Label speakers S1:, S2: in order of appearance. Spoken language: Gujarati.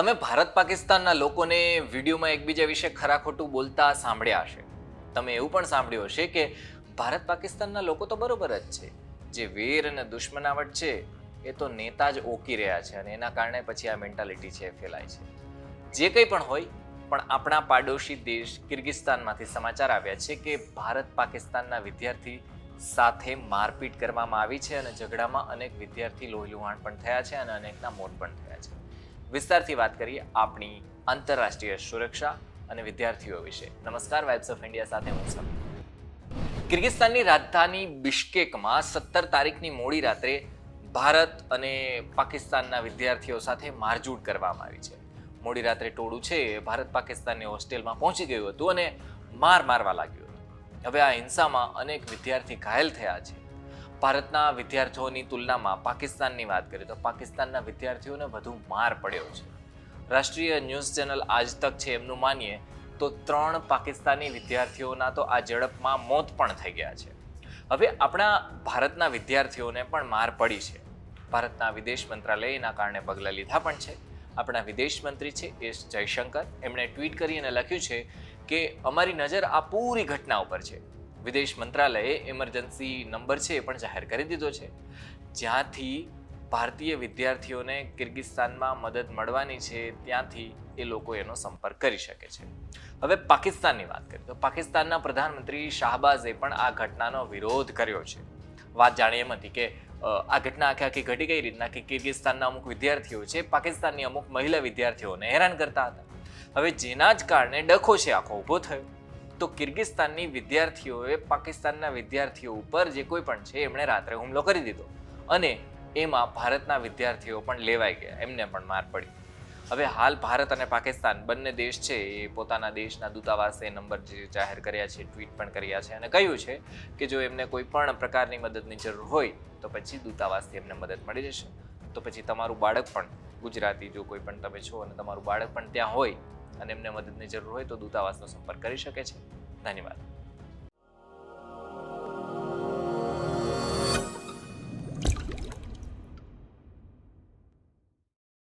S1: તમે ભારત પાકિસ્તાનના લોકોને વિડીયોમાં એકબીજા વિશે ખરા ખોટું બોલતા સાંભળ્યા હશે? તમે એવું પણ સાંભળ્યું હશે કે ભારત પાકિસ્તાનના લોકો તો બરોબર જ છે. જે વેર અને દુશ્મનાવટ છે, એ તો નેતા જ ઓકી રહ્યા છે અને એના કારણે પછી આ મેન્ટાલિટી છે ફેલાય છે. જે કંઈ પણ હોય, પણ આપણા પાડોશી દેશ કિર્ગિસ્તાનમાંથી સમાચાર આવ્યા છે કે ભારત પાકિસ્તાનના વિદ્યાર્થી સાથે મારપીટ કરવામાં આવી છે અને ઝઘડામાં અનેક વિદ્યાર્થી લોહીલુહાણ પણ થયા છે અને અનેકના મોત પણ થયા છે. વિસ્તારથી વાત કરીએ આપણી આંતરરાષ્ટ્રીય સુરક્ષા અને વિદ્યાર્થીઓ વિશે. નમસ્કાર વાઇબ્સ ઓફ ઇન્ડિયા સાથે હું સમ કિર્ગિસ્તાનની રાજધાની બિશ્કેકમાં સત્તર તારીખની મોડી રાત્રે ભારત અને પાકિસ્તાનના વિદ્યાર્થીઓ સાથે મારઝૂડ કરવામાં આવી છે. મોડી રાત્રે ટોળું છે, ભારત પાકિસ્તાનની હોસ્ટેલમાં પહોંચી ગયું હતું અને માર મારવા લાગ્યું હવે આ હિંસામાં અનેક વિદ્યાર્થી ઘાયલ થયા છે. ભારતના વિદ્યાર્થીઓની તુલનામાં પાકિસ્તાનની વાત કરીએ તો પાકિસ્તાનના વિદ્યાર્થીઓને વધુ માર પડ્યો છે. રાષ્ટ્રીય ન્યૂઝ ચેનલ આજ તક છે એમનું માનીએ તો ત્રણ પાકિસ્તાની વિદ્યાર્થીઓના તો આ ઝડપમાં મોત પણ થઈ ગયા છે. હવે આપણા ભારતના વિદ્યાર્થીઓને પણ માર પડી છે. ભારતના વિદેશ મંત્રાલયે એના કારણે પગલાં લીધા પણ છે. આપણા વિદેશ મંત્રી છે એસ જયશંકર. એમણે ટ્વીટ કરીને લખ્યું છે કે અમારી નજર આ પૂરી ઘટના ઉપર છે. વિદેશ મંત્રાલયે ઇમરજન્સી નંબર છે એ પણ જાહેર કરી દીધો છે. જ્યાંથી ભારતીય વિદ્યાર્થીઓને કિર્ગિસ્તાનમાં મદદ મળવાની છે, ત્યાંથી એ લોકો એનો સંપર્ક કરી શકે છે. હવે પાકિસ્તાનની વાત કરીએ તો પાકિસ્તાનના પ્રધાનમંત્રી શાહબાઝે પણ આ ઘટનાનો વિરોધ કર્યો છે. વાત જાણી એમ હતી કે આ ઘટના આખી આખી ઘટી કઈ રીતના કે કિર્ગિસ્તાનના અમુક વિદ્યાર્થીઓ છે, પાકિસ્તાનની અમુક મહિલા વિદ્યાર્થીઓને હેરાન કરતા હતા. હવે જેના જ કારણે ડખો છે આખો, ઊભો થયો. તો કિર્ગિસ્તાનની વિદ્યાર્થીઓએ પાકિસ્તાનના વિદ્યાર્થીઓ ઉપર જે કોઈ પણ છે, એમણે રાત્રે હુમલો કરી દીધો. અને એમાં ભારતના વિદ્યાર્થીઓ પણ લેવાઈ ગયા, એમને પણ માર પડી. હવે હાલ ભારત અને પાકિસ્તાન બંને દેશ છે, એ પોતાના દેશના દૂતાવાસે નંબર જે જાહેર કર્યા છે, ટ્વીટ પણ કર્યા છે અને કહ્યું છે કે જો એમને કોઈ પણ પ્રકારની મદદની જરૂર હોય, તો પછી દૂતાવાસથી એમને મદદ મળી જશે. તો પછી તમારું બાળક પણ ગુજરાતી, જો કોઈ પણ તમે છો અને તમારું બાળક પણ ત્યાં હોય અને એમને મદદની જરૂર હોય તો દૂતાવાસનો સંપર્ક કરી શકે છે. ધન્યવાદ.